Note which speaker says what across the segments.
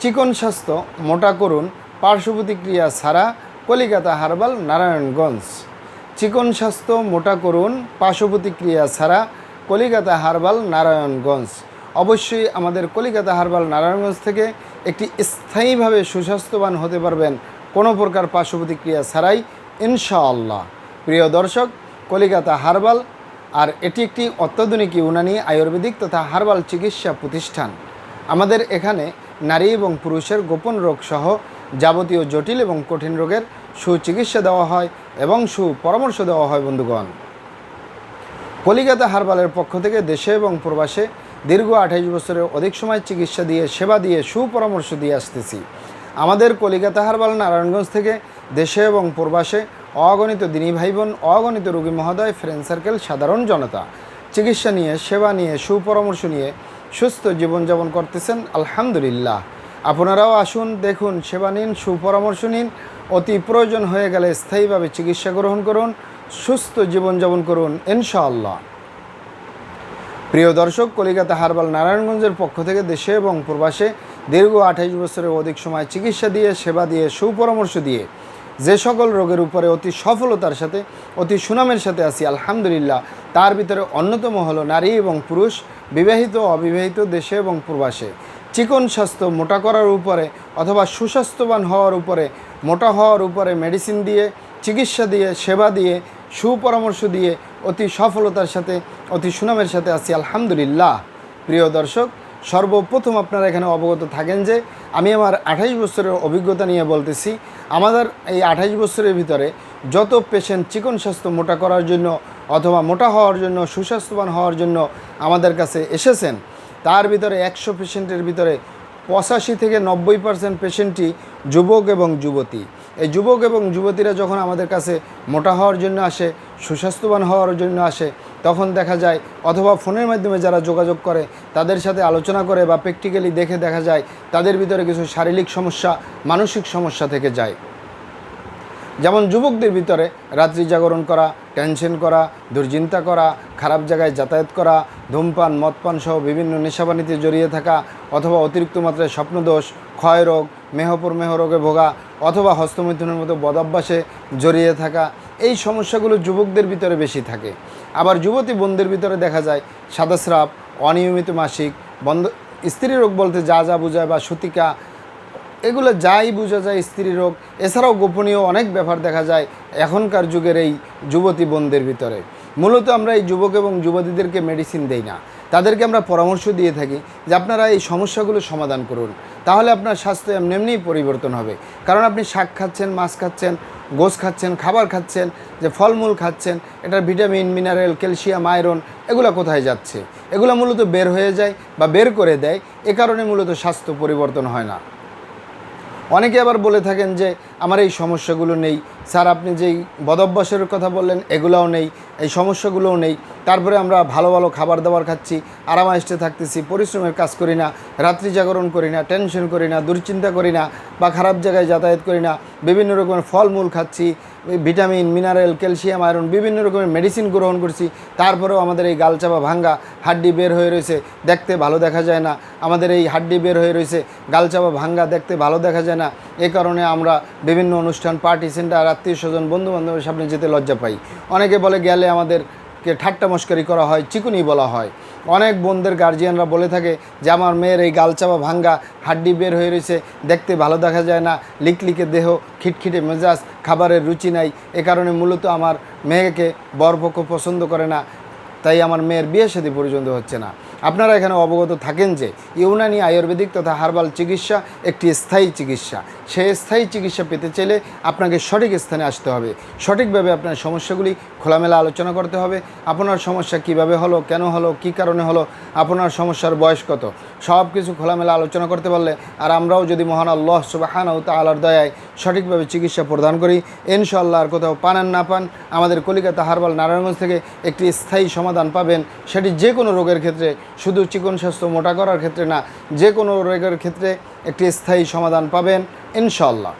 Speaker 1: চিকন স্বাস্থ্য, মোটা করুন পার্শ্ব প্রতিক্রিয়া ছাড়া কলিকাতা হারবাল, নারায়ণগঞ্জ। চিকন স্বাস্থ্য, মোটা করুন পার্শ্ব প্রতিক্রিয়া ছাড়া কলিকাতা হারবাল, নারায়ণগঞ্জ। অবশ্যই আমাদের কলিকাতা হারবাল, নারায়ণগঞ্জ থেকে একটি স্থায়ীভাবে সুস্বাস্থ্যবান হতে পারবেন কোনো প্রকার পার্শ্ব প্রতিক্রিয়া ছাড়াই, ইনশাআল্লাহ। প্রিয় দর্শক, কলিকাতা হারবাল আর এটি একটি অত্যাধুনিক ইউনানি আয়ুর্বেদিক তথা হারবাল চিকিৎসা প্রতিষ্ঠান। আমাদের এখানে নারী এবং পুরুষের গোপন রোগ সহ যাবতীয় জটিল এবং কঠিন রোগের সুচিকিৎসা দেওয়া হয় এবং সুপরামর্শ দেওয়া হয় বন্ধুগণ। কলিকাতা হারবালের পক্ষ থেকে দেশে এবং প্রবাসে দীর্ঘ আঠাইশ বছরের অধিক সময় চিকিৎসা দিয়ে, সেবা দিয়ে, সুপরামর্শ দিয়ে আসতেছি। আমাদের কলিকাতা হারবাল নারায়ণগঞ্জ থেকে দেশে এবং প্রবাসে অগণিত দিনী ভাই বোন অগণিত রোগী মহোদয় ফ্রেন্ড সার্কেল সাধারণ জনতা। চিকিৎসা নিয়ে, সেবা নিয়ে, সুপরামর্শ নিয়ে সুস্থ জীবনযাপন করতেছেন, আলহামদুলিল্লাহ। আপনারাও আসুন, দেখুন, সেবা নিন, সুপরামর্শ নিন, অতি প্রয়োজন হয়ে গেলে স্থায়ীভাবে চিকিৎসা গ্রহণ করুন, সুস্থ জীবনযাপন করুন, ইনশাআল্লাহ। প্রিয় দর্শক, কলিকাতা হারবাল নারায়ণগঞ্জের পক্ষ থেকে দেশে এবং প্রবাসে দীর্ঘ আঠাইশ বছরের অধিক সময় চিকিৎসা দিয়ে, সেবা দিয়ে, সুপরামর্শ দিয়ে যে সকল রোগের উপরে অতি সফলতার সাথে, অতি সুনামের সাথে আছি, আলহামদুলিল্লাহ, তার ভিতরে অন্যতম হলো নারী এবং পুরুষ, বিবাহিত অবিবাহিত দেশে এবং প্রবাসে। চিকন স্বাস্থ্য মোটা করার উপরে অথবা সুস্বাস্থ্যবান হওয়ার উপরে, মোটা হওয়ার উপরে মেডিসিন দিয়ে, চিকিৎসা দিয়ে, সেবা দিয়ে, সুপরামর্শ দিয়ে অতি সফলতার সাথে, অতি সুনামের সাথে আছি, আলহামদুলিল্লাহ। প্রিয় দর্শক সর্বপ্রথম আপনারা এখানে অবগত থাকেন যে আমি আমার আঠাইশ বছরের অভিজ্ঞতা নিয়ে বলতেছি, আমাদের এই আঠাইশ বছরের ভিতরে যত পেশেন্ট চিকন স্বাস্থ্য মোটা করার জন্য অথবা মোটা হওয়ার জন্য, সুস্বাস্থ্যবান হওয়ার জন্য আমাদের কাছে এসেছেন, তার ভিতরে একশো পেশেন্টের ভিতরে পঁচাশি থেকে নব্বই পার্সেন্ট পেশেন্টই যুবক এবং যুবতী। এই যুবক এবং যুবতীরা যখন আমাদের কাছে মোটা হওয়ার জন্য আসে, সুস্বাস্থ্যবান হওয়ার জন্য আসে, তখন দেখা যায় অথবা ফোনের মাধ্যমে যারা যোগাযোগ করে, তাদের সাথে আলোচনা করে বা প্র্যাকটিক্যালি দেখে দেখা যায় তাদের ভিতরে কিছু শারীরিক সমস্যা, মানসিক সমস্যা থেকে যায়। যেমন যুবকদের ভিতরে রাত্রি জাগরণ করা টেনশন করা দুর্চিন্তা করা, খারাপ জায়গায় যাতায়াত করা, ধূমপান মদপান সহ বিভিন্ন নেশাবানিতে জড়িয়ে থাকা অথবা অতিরিক্ত মাত্রায় স্বপ্নদোষ, ক্ষয়রোগ মেহপুর মেহ রোগে ভোগা অথবা হস্তমৈথুনের মতো বদাভ্যাসে জড়িয়ে থাকা এই সমস্যাগুলো যুবকদের ভিতরে বেশি থাকে। আবার যুবতী বোনদের ভিতরে দেখা যায় সাদাস্রাব, অনিয়মিত মাসিক, বন্ধ, স্ত্রী রোগ বলতে যা যা বোঝায় বা সতিকা, এগুলো যাই বোঝা যায় স্ত্রী রোগ। এছাড়াও গোপনীয় অনেক ব্যাপার দেখা যায় এখনকার যুগের এই যুবতী বোনদের ভিতরে। মূলত আমরা এই যুবক এবং যুবতীদেরকে মেডিসিন দেই না। তাদেরকে আমরা পরামর্শ দিয়ে থাকি যে আপনারা এই সমস্যাগুলো সমাধান করুন। তাহলে আপনার স্বাস্থ্য এমনি এমনিই পরিবর্তন হবে। কারণ আপনি শাক খাচ্ছেন, মাছ খাচ্ছেন, গোস খাচ্ছেন, খাবার খাচ্ছেন, যে ফলমূল খাচ্ছেন, এটার ভিটামিন, মিনারেল, ক্যালসিয়াম, আয়রন, এগুলো কোথায় যাচ্ছে? এগুলো মূলত বের হয়ে যায় বা বের করে দেয়, এ কারণে মূলত স্বাস্থ্য পরিবর্তন হয় না। অনেকে আবার বলে থাকেন যে আমার এই সমস্যাগুলো নেই। স্যার, আপনি যেই বদভ্যাসের কথা বললেন, এগুলোও নেই। এই সমস্যাগুলোও নেই। তারপরে আমরা ভালো ভালো খাবার দাবার খাচ্ছি আরামাইস্টে থাকতেছি, পরিশ্রমের কাজ করি না, রাত্রি জাগরণ করি না টেনশন করি না, দুশ্চিন্তা করি না, বা খারাপ জায়গায় যাতায়াত করি না, বিভিন্ন রকমের ফলমূল খাচ্ছি, ভিটামিন মিনারেল ক্যালসিয়াম আয়রন বিভিন্ন রকমের মেডিসিন গ্রহণ করছি। তারপরেও আমাদের এই গালচাপা ভাঙ্গা হাড্ডি বের হয়ে রয়েছে, দেখতে ভালো দেখা যায় না। আমাদের এই হাড্ডি বের হয়ে রয়েছে, গালচাপা ভাঙ্গা দেখতে ভালো দেখা যায় না। এ কারণে আমরা বিভিন্ন অনুষ্ঠান পার্টি সেন্টার আত্মীয় স্বজন বন্ধু বান্ধবের সামনে যেতে লজ্জা পাই। অনেকে বলে গেলে আমাদের মেয়েদেরকে ঠাট্টা মস্করি করা হয়, চিকুনি বলা হয়। অনেক বোনদের গার্জিয়ানরা বলে থাকে যে, আমার মেয়ের এই গালচাপা ভাঙ্গা হাড্ডি বের হয়ে রয়েছে, দেখতে ভালো দেখা যায় না। লিকলিকে দেহ, খিটখিটে মেজাজ, খাবারের রুচি নাই। এ কারণে মূলত আমার মেয়েকে বরপক্ষ পছন্দ করে না। তাই আমার মেয়ের বিয়ে সাথে পর্যন্ত হচ্ছে না। আপনারা এখানে অবগত থাকেন যে ইউনানি আয়ুর্বেদিক তথা হার্বাল চিকিৎসা একটি স্থায়ী চিকিৎসা। সেই স্থায়ী চিকিৎসা পেতে চাইলে আপনাকে সঠিক স্থানে আসতে হবে। সঠিকভাবে আপনার সমস্যাগুলি খোলামেলা আলোচনা করতে হবে। আপনার সমস্যা কীভাবে হলো, কেন হলো, কি কারণে হলো, আপনার সমস্যার বয়স কত সব কিছু খোলামেলা আলোচনা করতে পারলে আর আমরাও যদি মহান আল্লাহ সুবাহান তালার দয়ায় সঠিকভাবে চিকিৎসা প্রদান করি, ইনশাআল্লাহ আর কোথাও আর না পান, আমাদের কলিকাতা হারবাল নারায়ণগঞ্জ থেকে একটি স্থায়ী সমাধান পাবেন। সেটি যে কোনো রোগের ক্ষেত্রে শুধু চিকন স্বাস্থ্য মোটা করার ক্ষেত্রে না, যে কোনো রোগের ক্ষেত্রে একটি স্থায়ী সমাধান পাবেন, ইনশাআল্লাহ।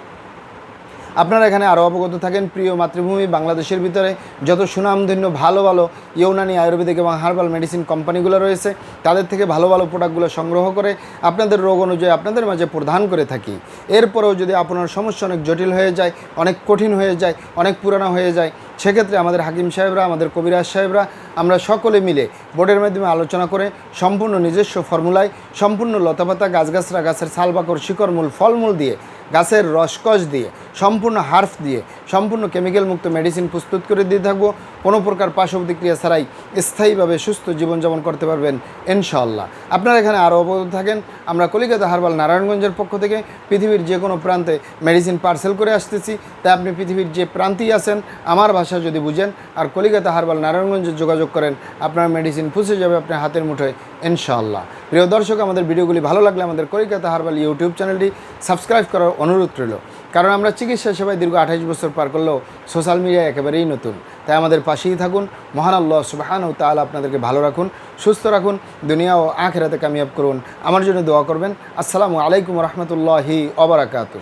Speaker 1: আপনারা এখানে আরও অবগত থাকেন, প্রিয় মাতৃভূমি বাংলাদেশের ভিতরে যত সুনামধন্য ভালো ভালো ইউনানি আয়ুর্বেদিক এবং হার্বাল মেডিসিন কোম্পানিগুলো রয়েছে, তাদের থেকে ভালো ভালো প্রোডাক্টগুলো সংগ্রহ করে আপনাদের রোগ অনুযায়ী আপনাদের মাঝে প্রদান করে থাকি। এরপরেও যদি আপনার সমস্যা অনেক জটিল হয়ে যায়, অনেক কঠিন হয়ে যায়, অনেক পুরানো হয়ে যায় সেক্ষেত্রে আমাদের হাকিম সাহেবরা, আমাদের কবিরাজ সাহেবরা, আমরা সকলে মিলে বোর্ডের মাধ্যমে আলোচনা করে সম্পূর্ণ নিজস্ব ফর্মুলায়, সম্পূর্ণ লতাপাতা, গাছগাছরা, গাছের ছালবাকর, শিকড়মূল, ফলমূল দিয়ে, গাছের রসকস দিয়ে, সম্পূর্ণ হার্ফ দিয়ে, সম্পূর্ণ কেমিক্যাল মুক্ত মেডিসিন প্রস্তুত করে দিয়ে থাকব। কোনো প্রকার পার্শ্ব প্রতিক্রিয়া ছাড়াই স্থায়ীভাবে সুস্থ জীবনযাপন করতে পারবেন ইনশাআল্লাহ। আপনারা এখানে আরও অবগত থাকেন, আমরা কলিকাতা হারবাল নারায়ণগঞ্জের পক্ষ থেকে পৃথিবীর যে কোনো প্রান্তে মেডিসিন পার্সেল করে আসতেছি। তাই আপনি পৃথিবীর যে প্রান্তেই আছেন, আমার যদি বুঝেন আর কলিকাতা হারবাল নারায়ণগঞ্জে যোগাযোগ করেন, আপনার মেডিসিন পৌঁছে যাবে আপনার হাতের মুঠোয়, ইনশাআল্লাহ। প্রিয় দর্শক, আমাদের ভিডিওগুলি ভালো লাগলে আমাদের কলিকাতা হারবাল ইউটিউব চ্যানেলটি সাবস্ক্রাইব করার অনুরোধ রইল। কারণ আমরা চিকিৎসা সেবায় দীর্ঘ আঠাশ বছর পার করলেও সোশ্যাল মিডিয়া একেবারেই নতুন। তাই আমাদের পাশেই থাকুন, মহান আল্লাহ সুবাহান ও তাহলে আপনাদেরকে ভালো রাখুন, সুস্থ রাখুন, দুনিয়া ও আখেরাতে কামিয়াব করুন। আমার জন্য দোয়া করবেন। আসসালামু আলাইকুম রহমতুল্লাহি অবরাকাতু